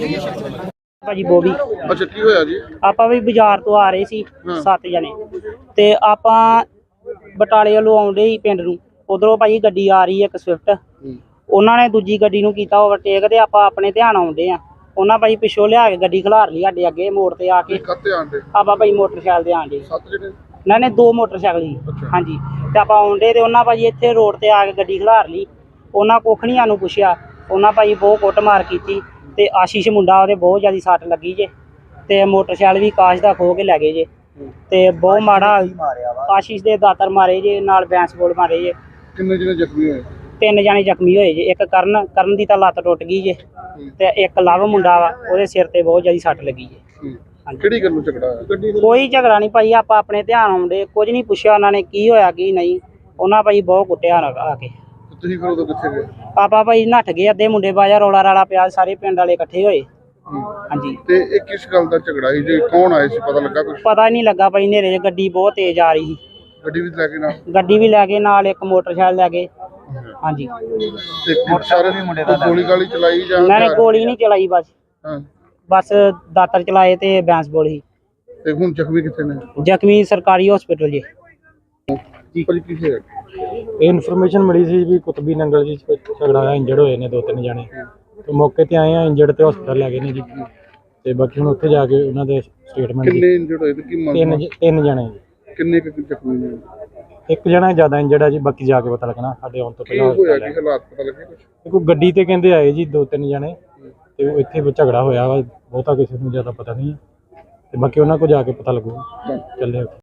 ਜੀ ਬੋਬੀ ਅੱਛਾ ਕੀ ਹੋਇਆ ਜੀ? ਆਪਾਂ ਵੀ ਬਾਜ਼ਾਰ ਤੋਂ ਆ ਰਹੇ ਸੀ ਹਾਂ। ਸੱਤ ਜਣੇ। ਤੇ ਆਪਾਂ ਬਟਾਲੇ ਵੱਲੋਂ ਆਉਂਦੇ ਸੀ ਪਿੰਡ ਨੂੰ। ਉਧਰੋਂ ਭਾਜੀ ਗੱਡੀ ਆ ਰਹੀ ਹੈ ਇੱਕ ਸਵਿਫਟ ਹੂੰ। ਉਹਨਾਂ ਨੇ ਦੂਜੀ ਗੱਡੀ ਨੂੰ ਕੀਤਾ ਓਵਰਟੇਕ ਤੇ ਆਪਾਂ ਆਪਣੇ ਧਿਆਨ ਆਉਂਦੇ ਆ। ਉਹਨਾਂ ਭਾਜੀ ਪਿੱਛੋਂ ਲਿਆ ਕੇ ਗੱਡੀ ਖਿਲਾਰ ਲਈ ਸਾਡੇ ਅੱਗੇ ਮੋੜ ਤੇ ਆ ਕੇ। ਕੱਤੇ ਆਂਦੇ ਆਪਾਂ ਭਾਈ ਮੋਟਰਸਾਈਕਲ ਤੇ ਆਂਦੇ ਸੱਤ ਜਿਹੜੇ ਇਹਨਾਂ ਨੇ ਦੋ ਮੋਟਰਸਾਈਕਲ ਅੱਛਾ। ਹਾਂਜੀ। ਤੇ ਆਪਾਂ ਆਉਂਦੇ ਤੇ ਉਹਨਾਂ ਭਾਜੀ ਇੱਥੇ ਰੋਡ ਤੇ ਆ ਕੇ ਗੱਡੀ ਖਿਲਾਰ ਲਈ। ਉਹਨਾਂ ਕੋਖਣੀਆਂ ਨੂੰ ਪੁੱਛਿਆ। ਉਹਨਾਂ ਭਾਜੀ ਬਹੁਤ ਕੁੱਟਮਾਰ ਕੀਤੀ। ਤੇ ਆਸ਼ੀਸ਼ ਮੁੰਡਾ ਉਹਦੇ ਬਹੁਤ ਜ਼ਿਆਦਾ ਸੱਟ ਲੱਗੀ ਜੇ ਤੇ ਮੋਟਰਸਾਈਕਲ ਵੀ ਕਾਸ਼ ਦਾ ਖੋ ਕੇ ਲੈ ਗਏ ਜੇ। ਤੇ ਬਹੁਤ ਮਾੜਾ ਆਸ਼ੀਸ਼ ਦੇ ਦਾਤਰ ਮਾਰੇ ਜੇ ਨਾਲ ਬੈਂਸ ਬੋਲ ਮਾਰੇ ਜੇ। ਕਿੰਨੇ ਜਿਹਨੇ ਜ਼ਖਮੀ ਹੋਏ? ਤਿੰਨ ਜਾਣੇ ਜ਼ਖਮੀ ਹੋਏ ਜੇ। ਇੱਕ ਕਰਨ ਕਰਨ ਦੀ ਤਾਂ ਲੱਤ ਟੁੱਟ ਗਈ ਜੇ ਤੇ ਇੱਕ ਲਵ ਮੁੰਡਾ ਵਾ ਉਹਦੇ ਸਿਰ ਤੇ ਬਹੁਤ ਜ਼ਿਆਦਾ ਸੱਟ ਲੱਗੀ ਜੇ। ਕਿਹੜੀ ਗੱਲ ਨੂੰ ਝਗੜਾ ਹੋਇਆ? ਕੋਈ ਝਗੜਾ ਨਹੀਂ ਭਾਈ ਆਪਾਂ ਆਪਣੇ ਧਿਆਨ ਆਉਂਦੇ ਕੁਝ ਨਹੀਂ ਪੁੱਛਿਆ ਉਹਨਾਂ ਨੇ ਕੀ ਹੋਇਆ ਕੀ ਨਹੀਂ। ਉਹਨਾਂ ਭਾਈ ਬਹੁਤ ਕੁੱਟਿਆ ਨਾ ਆ ਕੇ। ਤੁਸੀਂ ਫਿਰ ਉਦੋਂ ਕਿੱਥੇ ਗਏ? ਆਪਾਂ ਭਾਈ ਨੱਠ ਗਏ ਅੱਧੇ ਮੁੰਡੇ ਬਾਜਾ ਰੌਲਾ ਰਾਲਾ ਪਿਆ ਸਾਰੇ ਪਿੰਡ ਵਾਲੇ ਇਕੱਠੇ ਹੋਏ। ਹੂੰ। ਹਾਂਜੀ। ਤੇ ਇਹ ਕਿਸ ਗੱਲ ਦਾ ਝਗੜਾ ਸੀ? ਜੀ ਕੌਣ ਆਏ ਸੀ? ਪਤਾ ਲੱਗਾ ਕੁਝ ਪਤਾ ਹੀ ਨਹੀਂ ਲੱਗਾ ਭਾਈ ਨੇਰੇ 'ਚ ਗੱਡੀ ਬਹੁਤ ਤੇਜ਼ ਆ ਰਹੀ ਸੀ। ਗੱਡੀ ਵੀ ਲੈ ਕੇ ਨਾ ਗੱਡੀ ਵੀ ਲੈ ਗਏ ਨਾਲ ਇੱਕ ਮੋਟਰਸਾਈਕਲ ਲੈ ਗਏ ਹਾਂਜੀ। ਤੇ ਸਾਰੇ ਗੋਲੀ ਗਾਲੀ ਚਲਾਈ ਜਾਂ ਨੇ ਗੋਲੀ ਨਹੀਂ ਚਲਾਈ ਬਸ। ਹਾਂ। ਬਸ ਦਾਤਰ ਚਲਾਏ ਤੇ ਬੈਂਸ ਬੋਲੀ। ਤੇ ਹੁਣ ਜ਼ਖਮੀ ਕਿੱਥੇ ਨੇ? ਜ਼ਖਮੀ ਸਰਕਾਰੀ ਹਸਪੀਟਲ ਜੀ ਜੀ ਭਾਜੀ ਕੀ ਹੋਇਆ ਇਹ ਇਨਫੋਰਮੇਸ਼ਨ ਮਿਲੀ ਸੀ ਵੀ ਕੁਤਬੀ ਨੰਗਲ ਜੀ 'ਚ ਕੋਈ ਝਗੜਾ ਹੋਇਆ ਇੰਜਰਡ ਹੋਏ ਨੇ ਦੋ ਤਿੰਨ ਜਣੇ। ਤੇ ਮੌਕੇ ਤੇ ਆਏ ਆ ਇੰਜਰਡ ਤੇ ਹਸਪਤਾਲ ਲੈ ਗਏ ਨੇ ਜੀ। ਤੇ ਬਾਕੀ ਹੁਣ ਉੱਥੇ ਜਾ ਕੇ ਉਹਨਾਂ ਦੇ ਸਟੇਟਮੈਂਟ ਕਿੰਨੇ ਇੰਜਰਡ ਹੋਏ ਤੇ ਕੀ ਤਿੰਨ ਜ- ਤਿੰਨ ਜਣੇ ਜੀ। ਕਿੰਨੇ ਕੁ ਜ਼ਖਮੀ ਨੇ? ਇੱਕ ਜਣਾ ਜ਼ਿਆਦਾ ਇੰਜਰਡ ਆ ਜੀ ਬਾਕੀ ਜਾ ਕੇ ਪਤਾ ਲੱਗਣਾ ਸਾਡੇ ਆਉਣ ਤੋਂ ਕੀ ਪਹਿਲਾਂ ਹੋਇਆ ਕੀ ਹਾਲਾਤ ਪਤਾ ਲੱਗੇ ਕੁਝ ਹੈ। ਕੋਈ ਗੱਡੀ ਤੇ ਕਹਿੰਦੇ ਆਏ ਜੀ ਦੋ ਤਿੰਨ ਜਣੇ ਤੇ ਉਹ ਇੱਥੇ ਵੀ ਝਗੜਾ ਹੋਇਆ ਵਾ ਬਹੁਤਾ ਕਿਸੇ ਨੂੰ ਜ਼ਿਆਦਾ ਪਤਾ ਨਹੀਂ ਹੈ। ਤੇ ਬਾਕੀ ਉਹਨਾਂ ਕੋਲ ਜਾ ਕੇ ਪਤਾ ਲੱਗੂਗਾ ਚੱਲੇ ਉੱਥੇ।